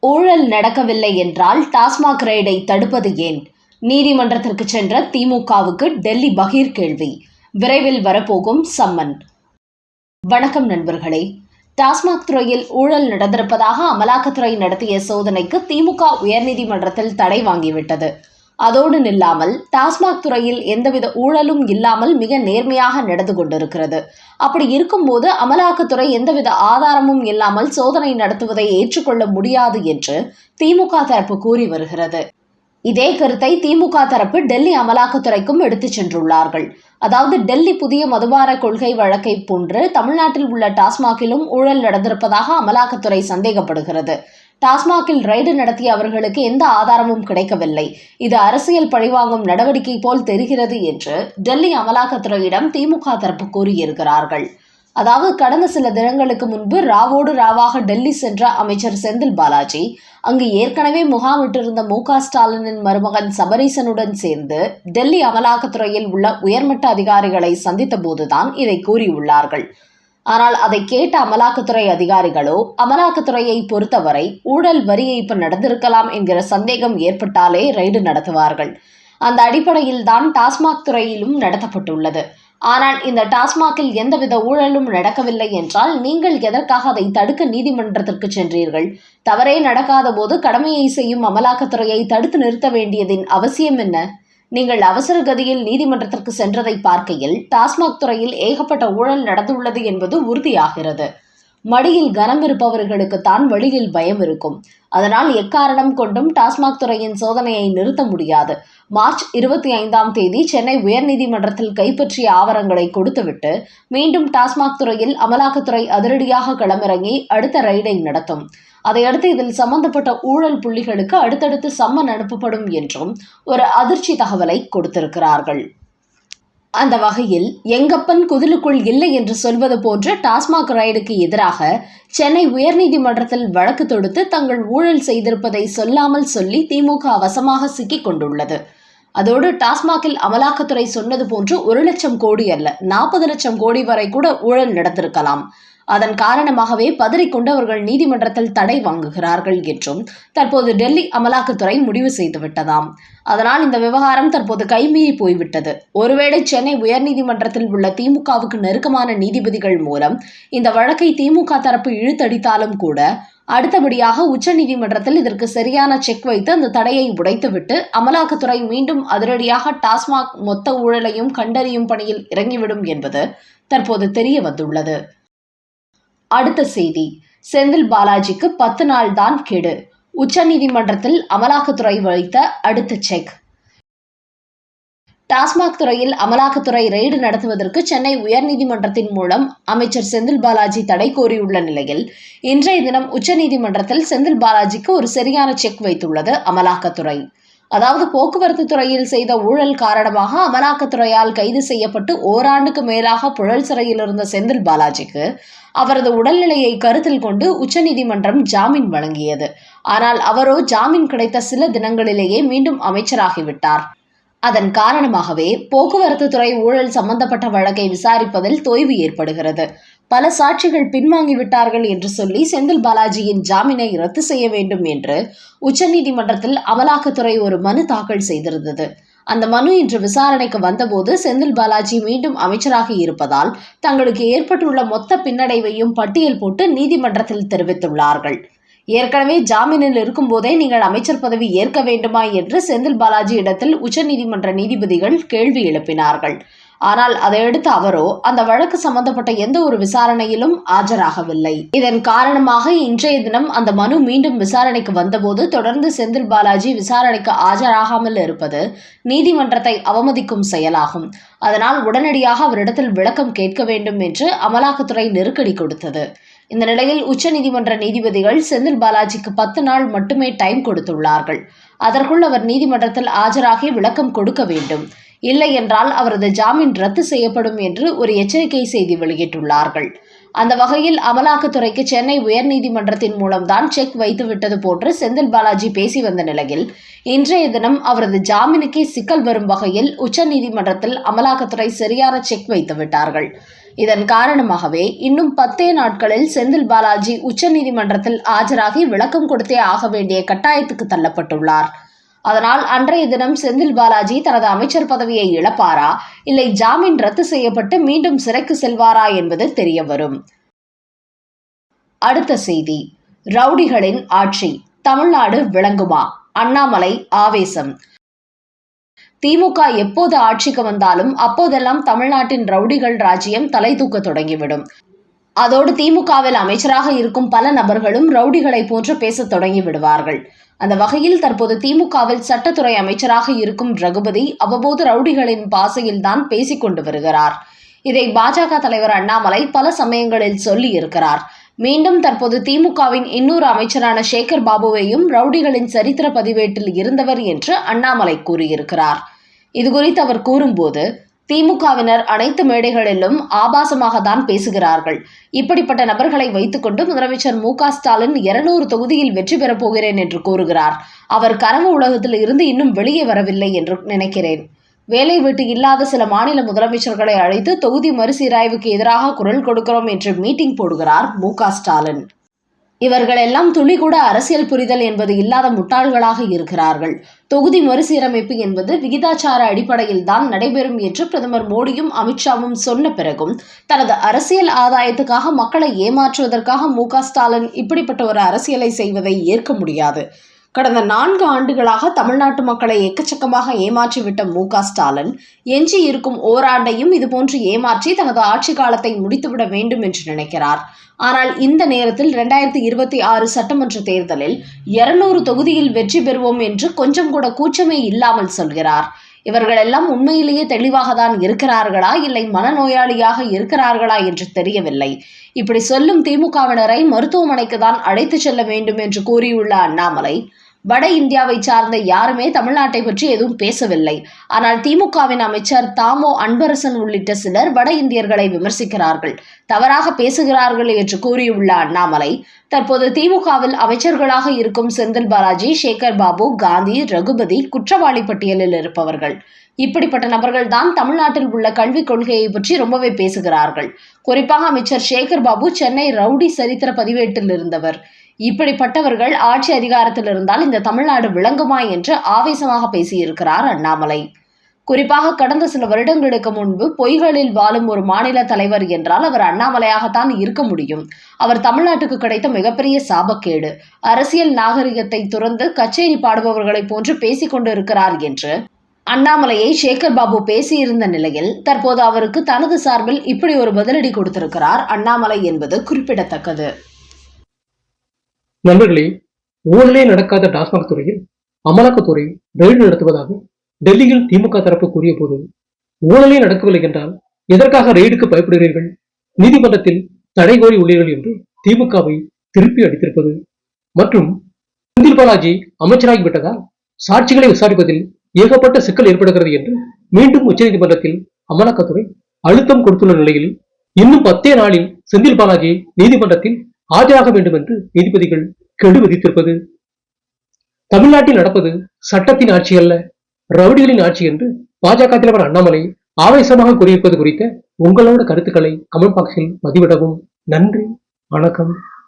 ஊழல் நடக்கவில்லை என்றால் டாஸ்மாக் ரெய்டை தடுப்பது ஏன்? நீதிமன்றத்திற்கு சென்ற திமுகவுக்கு டெல்லி பகீர் கேள்வி. விரைவில் வரப்போகும் சம்மன். வணக்கம் நண்பர்களே. டாஸ்மாக் துறையில் ஊழல் நடந்திருப்பதாக அமலாக்கத்துறை நடத்திய சோதனைக்கு திமுக உயர்நீதிமன்றத்தில் தடை வாங்கிவிட்டது. அதோடு நில்லாமல் டாஸ்மாக் துறையில் எந்தவித ஊழலும் இல்லாமல் மிக நேர்மையாக நடந்து கொண்டிருக்கிறது. அப்படி இருக்கும்போது அமலாக்கத்துறை எந்தவித ஆதாரமும் இல்லாமல் சோதனை நடத்துவதை ஏற்றுக்கொள்ள முடியாது என்று திமுக தரப்பு கூறி வருகிறது. இதே கருத்தை திமுக தரப்பு டெல்லி அமலாக்கத்துறைக்கும் எடுத்துச் சென்றுள்ளார்கள். அதாவது டெல்லி புதிய மதுபார கொள்கை வழக்கை போன்று தமிழ்நாட்டில் உள்ள டாஸ்மாகிலும் ஊழல் நடந்திருப்பதாக அமலாக்கத்துறை சந்தேகப்படுகிறது. டாஸ்மாகில் ரைடு நடத்திய அவர்களுக்கு எந்த ஆதாரமும் கிடைக்கவில்லை. இது அரசியல் பழிவாங்கும் நடவடிக்கை போல் தெரிகிறது என்று டெல்லி அமலாக்கத்துறையிடம் திமுக தரப்பு கூறியிருக்கிறார்கள். அதாவது கடந்த சில தினங்களுக்கு முன்பு ராவோடு ராவாக டெல்லி சென்ற அமைச்சர் செந்தில் பாலாஜி அங்கு ஏற்கனவே முகாமிட்டிருந்த மு க ஸ்டாலினின் மருமகன் சபரீசனுடன் சேர்ந்து டெல்லி அமலாக்கத்துறையில் உள்ள உயர்மட்ட அதிகாரிகளை சந்தித்த போதுதான் இதை கூறியுள்ளார்கள். ஆனால் அதை கேட்ட அமலாக்கத்துறை அதிகாரிகளோ அமலாக்கத்துறையை பொறுத்தவரை ஊழல் வரி ஏய்ப்பு நடந்திருக்கலாம் என்கிற சந்தேகம் ஏற்பட்டாலே ரைடு நடத்துவார்கள். அந்த அடிப்படையில் தான் டாஸ்மாக் துறையிலும் நடத்தப்பட்டுள்ளது. ஆனால் இந்த டாஸ்மாகில் எந்தவித ஊழலும் நடக்கவில்லை என்றால் நீங்கள் எதற்காக அதை தடுக்க நீதிமன்றத்திற்கு சென்றீர்கள்? தவறே நடக்காத போது கடமையை செய்யும் அமலாக்கத்துறையை தடுத்து நிறுத்த வேண்டியதின் அவசியம் என்ன? நீங்கள் அவசர கதியில் நீதிமன்றத்திற்கு சென்றதை பார்க்கையில் டாஸ்மாக் துறையில் ஏகப்பட்ட ஊழல் நடந்துள்ளது என்பது உறுதியாகிறது. மடியில் கனம் இருப்பவர்களுக்கு தான் வழியில் பயம் இருக்கும். அதனால் எக்காரணம் கொண்டும் டாஸ்மாக் துறையின் சோதனையை நிறுத்த முடியாது. மார்ச் இருபத்தி ஐந்தாம் தேதி சென்னை உயர்நீதிமன்றத்தில் கைப்பற்றிய ஆவணங்களை கொடுத்துவிட்டு மீண்டும் டாஸ்மாக் துறையில் அமலாக்கத்துறை அதிரடியாக களமிறங்கி அடுத்த ரைடை நடத்தும். அதையடுத்து இதில் சம்பந்தப்பட்ட ஊழல் புள்ளிகளுக்கு அடுத்தடுத்து சம்மன் அனுப்பப்படும் என்றும் ஒரு அதிர்ச்சி தகவலை கொடுத்திருக்கிறார்கள். அந்த வகையில் எங்கப்பன் குதிலுக்குள் இல்லை என்று சொல்வது போன்ற டாஸ்மாக் ரைடுக்கு எதிராக சென்னை உயர்நீதிமன்றத்தில் வழக்கு தொடுத்து தங்கள் ஊழல் செய்திருப்பதை சொல்லாமல் சொல்லி திமுக வசமாக சிக்கிக் கொண்டுள்ளது. அதோடு டாஸ்மாகில் அமலாக்கத்துறை சொன்னது போன்று ஒரு லட்சம் கோடி அல்ல நாற்பது லட்சம் கோடி வரை கூட ஊழல் நடந்திருக்கலாம் அதன் காரணமாகவே பதறிக்கொண்டவர்கள் நீதிமன்றத்தில் தடை வாங்குகிறார்கள் என்றும் தற்போது டெல்லி அமலாக்கத்துறை முடிவு செய்துவிட்டதாம் அதனால் இந்த விவகாரம் தற்போது கைமீறி போய்விட்டது. ஒருவேளை சென்னை உயர்நீதிமன்றத்தில் உள்ள திமுகவுக்கு நெருக்கமான நீதிபதிகள் மூலம் இந்த வழக்கை திமுக தரப்பு இழுத்தடித்தாலும் கூட அடுத்தபடியாக உச்சநீதிமன்றத்தில் இதற்கு சரியான செக் வைத்து அந்த தடையை உடைத்துவிட்டு அமலாக்கத்துறை மீண்டும் அதிரடியாக டாஸ்மாக் மொத்த ஊழலையும் கண்டறியும் பணியில் இறங்கிவிடும் என்பது தற்போது தெரிய வந்துள்ளது. அடுத்த செய்தி. செந்தில் பாலாஜிக்கு பத்து நாள் தான் கெடு. உச்சநீதிமன்றத்தில் அமலாக்கத்துறை வைத்த அடுத்த செக். டாஸ்மாக் துறையில் அமலாக்கத்துறை ரெய்டு நடத்துவதற்கு சென்னை உயர்நீதிமன்றத்தின் மூலம் அமைச்சர் செந்தில் பாலாஜி தடை கோரியுள்ள நிலையில் இன்றைய தினம் உச்சநீதிமன்றத்தில் செந்தில் பாலாஜிக்கு ஒரு சரியான செக் வைத்துள்ளது அமலாக்கத்துறை. அதாவது போக்குவரத்து துறையில் செய்த ஊழல் காரணமாக அமலாக்கத்துறையால் கைது செய்யப்பட்டு ஓராண்டுக்கு மேலாக புழல் சிறையில் இருந்த செந்தில் பாலாஜிக்கு அவரது உடல்நிலையை கருத்தில் கொண்டு உச்சநீதிமன்றம் ஜாமீன் வழங்கியது. ஆனால் அவரோ ஜாமீன் கிடைத்த சில தினங்களிலேயே மீண்டும் அமைச்சராகிவிட்டார். அதன் காரணமாகவே போக்குவரத்து துறை ஊழல் சம்பந்தப்பட்ட வழக்கை விசாரிப்பதில் தொய்வு ஏற்படுகிறது. பல சாட்சிகள் பின்வாங்கிவிட்டார்கள் என்று சொல்லி செந்தில் பாலாஜியின் ஜாமீனை ரத்து செய்ய வேண்டும் என்று உச்சநீதிமன்றத்தில் அமலாக்கத்துறை ஒரு மனு தாக்கல் செய்திருந்தது. அந்த மனு இன்று விசாரணைக்கு வந்தபோது செந்தில் பாலாஜி மீண்டும் அமைச்சராக இருப்பதால் தங்களுக்கு ஏற்பட்டுள்ள மொத்த பின்னடைவையும் பட்டியல் போட்டு நீதிமன்றத்தில் தெரிவித்துள்ளார்கள். ஏற்கனவே ஜாமீனில் இருக்கும்போதே நீங்கள் அமைச்சர் பதவி ஏற்க வேண்டுமா என்று செந்தில் பாலாஜி இடத்தில் உச்சநீதிமன்ற நீதிபதிகள் கேள்வி எழுப்பினார்கள். ஆனால் அதையடுத்து அவரோ அந்த வழக்கு சம்பந்தப்பட்ட எந்த ஒரு விசாரணையிலும் ஆஜராகவில்லை. இதன் காரணமாக இன்றைய தினம் அந்த மனு மீண்டும் விசாரணைக்கு வந்தபோது தொடர்ந்து செந்தில் பாலாஜி விசாரணைக்கு ஆஜராகாமல் இருப்பது நீதிமன்றத்தை அவமதிக்கும் செயலாகும். அதனால் உடனடியாக அவரிடத்தில் விளக்கம் கேட்க வேண்டும் என்று அமலாக்கத்துறை நெருக்கடி கொடுத்தது. இந்த நிலையில் உச்சநீதிமன்ற நீதிபதிகள் செந்தில் பாலாஜிக்கு பத்து நாள் மட்டுமே டைம் கொடுத்துள்ளார்கள். அதற்குள் அவர் நீதிமன்றத்தில் ஆஜராகி விளக்கம் கொடுக்க வேண்டும். இல்லை என்றால் அவரது ஜாமீன் ரத்து செய்யப்படும் என்று ஒரு எச்சரிக்கை செய்தி வெளியிட்டுள்ளார்கள். அந்த வகையில் அமலாக்கத்துறைக்கு சென்னை உயர்நீதிமன்றத்தின் மூலம்தான் செக் வைத்து விட்டது போன்று செந்தில் பாலாஜி பேசி வந்த நிலையில் இன்றைய தினம் அவரது ஜாமீனுக்கே சிக்கல் வரும் வகையில் உச்சநீதிமன்றத்தில் அமலாக்கத்துறை சரியான செக் வைத்து விட்டார்கள். இதன் காரணமாகவே இன்னும் பத்தே நாட்களில் செந்தில் பாலாஜி உச்சநீதிமன்றத்தில் ஆஜராகி விளக்கம் கொடுத்தே ஆக வேண்டிய கட்டாயத்துக்கு தள்ளப்பட்டுள்ளார். அதனால் அன்றைய தினம் செந்தில் பாலாஜி தனது அமைச்சர் பதவியை இழப்பாரா? இல்லை ஜாமீன் ரத்து செய்யப்பட்டு மீண்டும் சிறைக்கு செல்வாரா என்பது தெரிய வரும். அடுத்த செய்தி. ரவுடிகளின் ஆட்சி. தமிழ்நாடு விளங்குமா? அண்ணாமலை ஆவேசம். திமுக எப்போது ஆட்சிக்கு வந்தாலும் அப்போதெல்லாம் தமிழ்நாட்டின் ரவுடிகள் ராஜ்யம் தலை தூக்க தொடங்கிவிடும். அதோடு திமுகவில் அமைச்சராக இருக்கும் பல நபர்களும் ரவுடிகளை போன்று பேசத் தொடங்கி விடுவார்கள் அந்த வகையில் தற்போது திமுகவில் சட்டத்துறை அமைச்சராக இருக்கும் ரகுபதி அவ்வப்போது ரவுடிகளின் பாசையில்தான் பேசிக் கொண்டு வருகிறார். இதை பாஜக தலைவர் அண்ணாமலை பல சமயங்களில் சொல்லி இருக்கிறார். மீண்டும் தற்போது திமுகவின் இன்னொரு அமைச்சரான சேகர் பாபுவையும் ரவுடிகளின் சரித்திர பதிவேட்டில் இருந்தவர் என்று அண்ணாமலை கூறியிருக்கிறார். இதுகுறித்து அவர் கூறும்போது திமுகவினர் அனைத்து மேடைகளிலும் ஆபாசமாக தான் பேசுகிறார்கள். இப்படிப்பட்ட நபர்களை வைத்துக்கொண்டு முதலமைச்சர் மு க ஸ்டாலின் இருநூறு தொகுதியில் வெற்றி பெறப் போகிறேன் என்று கூறுகிறார். அவர் கனவு உலகத்தில் இருந்து இன்னும் வெளியே வரவில்லை என்று நினைக்கிறேன். வேலை வீட்டு இல்லாத சில மாநில முதலமைச்சர்களை அழைத்து தொகுதி மறுசீராய்வுக்கு எதிராக குரல் கொடுக்கிறோம் என்று மீட்டிங் போடுகிறார் மு க ஸ்டாலின். இவர்கள் எல்லாம் துளி கூட அரசியல் புரிதல் என்பது இல்லாத முட்டாள்களாக இருக்கிறார்கள். தொகுதி மறுசீரமைப்பு என்பது விகிதாச்சார அடிப்படையில் தான் நடைபெறும் என்று பிரதமர் மோடியும் அமித்ஷாவும் சொன்ன பிறகும் தனது அரசியல் ஆதாயத்துக்காக மக்களை ஏமாற்றுவதற்காக மு க ஸ்டாலின் இப்படிப்பட்ட ஒரு அரசியலை செய்வதை ஏற்க முடியாது. கடந்த நான்கு ஆண்டுகளாக தமிழ்நாட்டு மக்களை எக்கச்சக்கமாக ஏமாற்றிவிட்ட மு க ஸ்டாலின் எஞ்சி இருக்கும் ஓராண்டையும் இதுபோன்று ஏமாற்றி தனது ஆட்சி காலத்தை முடித்துவிட வேண்டும் என்று நினைக்கிறார். ஆனால் இந்த நேரத்தில் இரண்டாயிரத்தி இருபத்தி ஆறு சட்டமன்ற தேர்தலில் இருநூறு தொகுதியில் வெற்றி பெறுவோம் என்று கொஞ்சம் கூட கூச்சமே இல்லாமல் சொல்கிறார். இவர்கள் எல்லாம் உண்மையிலேயே தெளிவாக தான் இருக்கிறார்களா? இல்லை மனநோயாளியாக இருக்கிறார்களா என்று தெரியவில்லை. இப்படி சொல்லும் திமுகவினரை மருத்துவமனைக்கு தான் அழைத்து செல்ல வேண்டும் என்று கூறியுள்ள அண்ணாமலை வட இந்தியாவை சார்ந்த யாருமே தமிழ்நாட்டை பற்றி எதுவும் பேசவில்லை. ஆனால் திமுகவின் அமைச்சர் தாமோ அன்பரசன் உள்ளிட்ட சிலர் வட இந்தியர்களை விமர்சிக்கிறார்கள். தவறாக பேசுகிறார்கள் என்று கூறியுள்ள அண்ணாமலை தற்போது திமுகவில் அமைச்சர்களாக இருக்கும் செந்தில் பாலாஜி சேகர் பாபு காந்தி ரகுபதி குற்றவாளி பட்டியலில் இருப்பவர்கள். இப்படிப்பட்ட நபர்கள் தான் தமிழ்நாட்டில் உள்ள கல்விக் கொள்கையை பற்றி ரொம்பவே பேசுகிறார்கள். குறிப்பாக அமைச்சர் சேகர் பாபு சென்னை ரவுடி சரித்திர பதிவேட்டில் இருந்தவர். இப்படிப்பட்டவர்கள் ஆட்சி அதிகாரத்தில் இருந்தால் இந்த தமிழ்நாடு விளங்குமா என்று ஆவேசமாக பேசியிருக்கிறார் அண்ணாமலை. குறிப்பாக கடந்த சில வருடங்களுக்கு முன்பு பொய்களில் வாழும் ஒரு மாநில தலைவர் என்றால் அவர் அண்ணாமலையாகத்தான் இருக்க முடியும். அவர் தமிழ்நாட்டுக்கு கிடைத்த மிகப்பெரிய சாபக்கேடு. அரசியல் நாகரிகத்தை துறந்து கச்சேரி பாடுபவர்களைப் போன்று பேசிக் கொண்டிருக்கிறார் என்று அண்ணாமலையை சேகர் பாபு பேசியிருந்த நிலையில் தற்போது அவருக்கு தனது சார்பில் இப்படி ஒரு பதிலடி கொடுத்திருக்கிறார் அண்ணாமலை என்பது குறிப்பிடத்தக்கது. நண்பர்களே ஊழலே நடக்காத டாஸ்மாக் துறையில் அமலாக்கத்துறை ரெய்டு நடத்துவதாக டெல்லியில் திமுக தரப்பு கூறிய போது ஊழலே நடக்கவில்லை என்றால் எதற்காக ரெய்டுக்கு பயப்படுகிறீர்கள்? நீதிமன்றத்தில் தடை கோரி உள்ளீர்கள் என்று திமுகவை திருப்பி அடித்திருப்பது மற்றும் செந்தில் பாலாஜி அமைச்சராகிவிட்டதால் சாட்சிகளை விசாரிப்பதில் ஏகப்பட்ட சிக்கல் ஏற்படுகிறது என்று மீண்டும் உச்சநீதிமன்றத்தில் அமலாக்கத்துறை அழுத்தம் கொடுத்துள்ள நிலையில் இன்னும் பத்தே நாளில் செந்தில் பாலாஜி நீதிமன்றத்தில் ஆஜராக வேண்டும் என்று நீதிபதிகள் கெடு விதித்திருப்பது தமிழ்நாட்டில் நடப்பது சட்டத்தின் ஆட்சி அல்ல ரவுடிகளின் ஆட்சி என்று பாஜக தலைவர் அண்ணாமலை ஆவேசமாக கூறியிருப்பது குறித்த உங்களோட கருத்துக்களை கமெண்ட் பாக்ஸில் பதிவிடவும். நன்றி வணக்கம்.